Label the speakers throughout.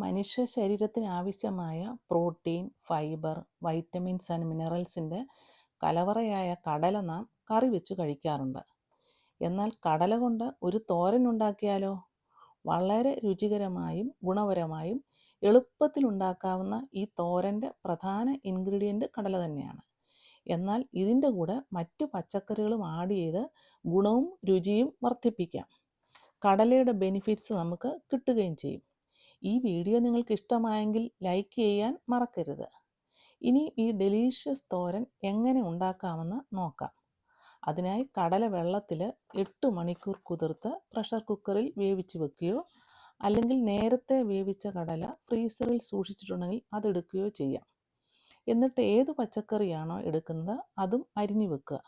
Speaker 1: മനുഷ്യ ശരീരത്തിന് ആവശ്യമായ പ്രോട്ടീൻ ഫൈബർ വൈറ്റമിൻസ് ആൻഡ് മിനറൽസിന്റെ കലവറയായ കടല നാം കറി വെച്ച് കഴിക്കാറുണ്ട്. എന്നാൽ കടല കൊണ്ട് ഒരു തോരൻ ഉണ്ടാക്കിയാലോ? വളരെ രുചികരമായും ഗുണപരമായും എളുപ്പത്തിൽ ഉണ്ടാക്കാവുന്ന ഈ തോരന്റെ പ്രധാന ഇൻഗ്രീഡിയന്റ് കടല തന്നെയാണ്. എന്നാൽ ഇതിന്റെ കൂടെ മറ്റു പച്ചക്കറികളും ആഡ് ചെയ്ത് ഗുണവും രുചിയും വർദ്ധിപ്പിക്കാം. കടലയുടെ ബെനിഫിറ്റ്സ് നമുക്ക് കിട്ടുകയും ചെയ്യും. ഈ വീഡിയോ നിങ്ങൾക്ക് ഇഷ്ടമായെങ്കിൽ ലൈക്ക് ചെയ്യാൻ മറക്കരുത്. ഇനി ഈ ഡെലീഷ്യസ് തോരൻ എങ്ങനെ ഉണ്ടാക്കാമെന്ന് നോക്കാം. അതിനായി കടല വെള്ളത്തിൽ എട്ട് മണിക്കൂർ കുതിർത്ത് പ്രഷർ കുക്കറിൽ വേവിച്ച് വെക്കുകയോ അല്ലെങ്കിൽ നേരത്തെ വേവിച്ച കടല ഫ്രീസറിൽ സൂക്ഷിച്ചിട്ടുണ്ടെങ്കിൽ അതെടുക്കുകയോ ചെയ്യാം. എന്നിട്ട് ഏത് പച്ചക്കറിയാണോ എടുക്കുന്നത് അതും അരിഞ്ഞു വെക്കുക.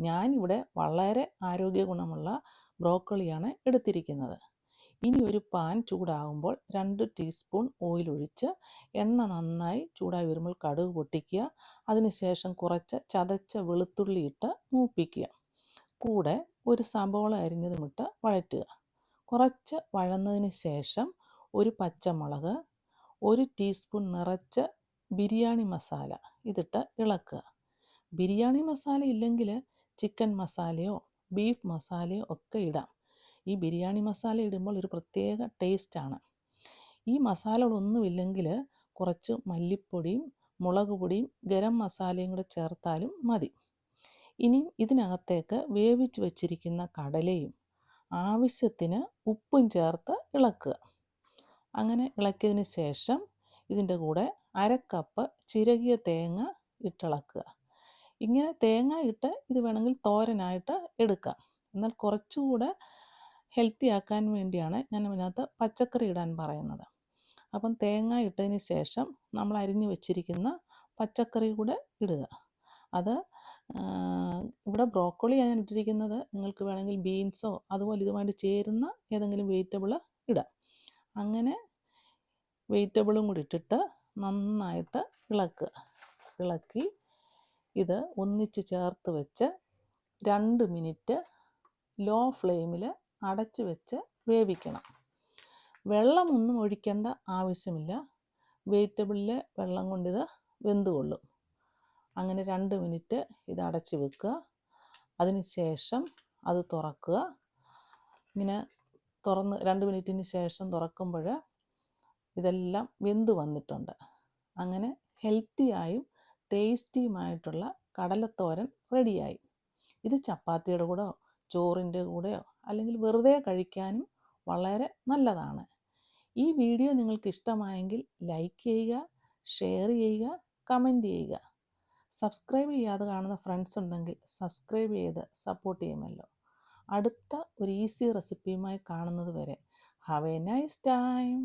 Speaker 1: ഞാനിവിടെ വളരെ ആരോഗ്യ ഗുണമുള്ള ബ്രോക്കോളിയാണ് എടുത്തിരിക്കുന്നത്. ഇനി ഒരു പാൻ ചൂടാകുമ്പോൾ രണ്ട് ടീസ്പൂൺ ഓയിൽ ഒഴിച്ച് എണ്ണ നന്നായി ചൂടായി വരുമ്പോൾ കടുക് പൊട്ടിക്കുക. അതിനുശേഷം കുറച്ച് ചതച്ച വെളുത്തുള്ളി ഇട്ട് മൂപ്പിക്കുക. കൂടെ ഒരു സബോള അരിഞ്ഞതുമിട്ട് വഴറ്റുക. കുറച്ച് വഴന്നതിന് ശേഷം ഒരു പച്ചമുളക് ഒരു ടീസ്പൂൺ നിറച്ച് ബിരിയാണി മസാല ഇതിട്ട് ഇളക്കുക. ബിരിയാണി മസാല ഇല്ലെങ്കിൽ ചിക്കൻ മസാലയോ ബീഫ് മസാലയോ ഒക്കെ ഇടാം. ഈ ബിരിയാണി മസാല ഇടുമ്പോൾ ഒരു പ്രത്യേക ടേസ്റ്റാണ്. ഈ മസാലകളൊന്നുമില്ലെങ്കിൽ കുറച്ച് മല്ലിപ്പൊടിയും മുളക് പൊടിയും ഗരം മസാലയും കൂടെ ചേർത്താലും മതി. ഇനി ഇതിനകത്തേക്ക് വേവിച്ച് വച്ചിരിക്കുന്ന കടലയും ആവശ്യത്തിന് ഉപ്പും ചേർത്ത് ഇളക്കുക. അങ്ങനെ ഇളക്കിയതിന് ശേഷം ഇതിന്റെ കൂടെ അരക്കപ്പ് കപ്പ് ചിരകിയ തേങ്ങ ഇട്ടിളക്കുക. ഇങ്ങനെ തേങ്ങ ഇട്ട് ഇത് വേണമെങ്കിൽ തോരനായിട്ട് എടുക്കാം. എന്നാൽ കുറച്ചുകൂടെ ഹെൽത്തി ആക്കാൻ വേണ്ടിയാണ് ഞാൻ അതിനകത്ത് പച്ചക്കറി ഇടാൻ പറയുന്നത്. അപ്പം തേങ്ങ ഇട്ടതിന് ശേഷം നമ്മൾ അരിഞ്ഞു വെച്ചിരിക്കുന്ന പച്ചക്കറി കൂടെ ഇടുക. അത് ഇവിടെ ബ്രോക്കോളിയാണ് ഞാൻ ഇട്ടിരിക്കുന്നത്. നിങ്ങൾക്ക് വേണമെങ്കിൽ ബീൻസോ അതുപോലെ ഇതുമായിട്ട് ചേരുന്ന ഏതെങ്കിലും വെജിറ്റബിൾ ഇടാം. അങ്ങനെ വെജിറ്റബിളും കൂടി ഇട്ടിട്ട് നന്നായിട്ട് ഇളക്കുക ഇളക്കി ഇത് ഒന്നിച്ച് ചേർത്ത് വെച്ച് രണ്ട് മിനിറ്റ് ലോ ഫ്ലെയിമിൽ അടച്ചു വെച്ച് വേവിക്കണം. വെള്ളമൊന്നും ഒഴിക്കേണ്ട ആവശ്യമില്ല. വെജിറ്റബിളിലെ വെള്ളം കൊണ്ടിത് വെന്തുകൊള്ളും. അങ്ങനെ രണ്ട് മിനിറ്റ് ഇത് അടച്ചു വെക്കുക. അതിനുശേഷം അത് തുറക്കുക. ഇങ്ങനെ തുറന്ന് രണ്ട് മിനിറ്റിന് ശേഷം തുറക്കുമ്പോൾ ഇതെല്ലാം വെന്ത് വന്നിട്ടുണ്ട്. അങ്ങനെ ഹെൽത്തിയായും ടേസ്റ്റിയുമായിട്ടുള്ള കടലത്തോരൻ റെഡിയായി ഇത് ചപ്പാത്തിയുടെ കൂടെയോ ചോറിന്റെ കൂടെയോ അല്ലെങ്കിൽ വെറുതെ കഴിക്കാനും വളരെ നല്ലതാണ്. ഈ വീഡിയോ നിങ്ങൾക്ക് ഇഷ്ടമായെങ്കിൽ ലൈക്ക് ചെയ്യുക ഷെയർ ചെയ്യുക കമന്റ് ചെയ്യുക. സബ്സ്ക്രൈബ് ചെയ്യാതെ കാണുന്ന ഫ്രണ്ട്സ് ഉണ്ടെങ്കിൽ സബ്സ്ക്രൈബ് ചെയ്ത് സപ്പോർട്ട് ചെയ്യുമല്ലോ. അടുത്ത ഒരു ഈസി റെസിപ്പിയുമായി കാണുന്നത് വരെ ഹാവ് എ നൈസ് ടൈം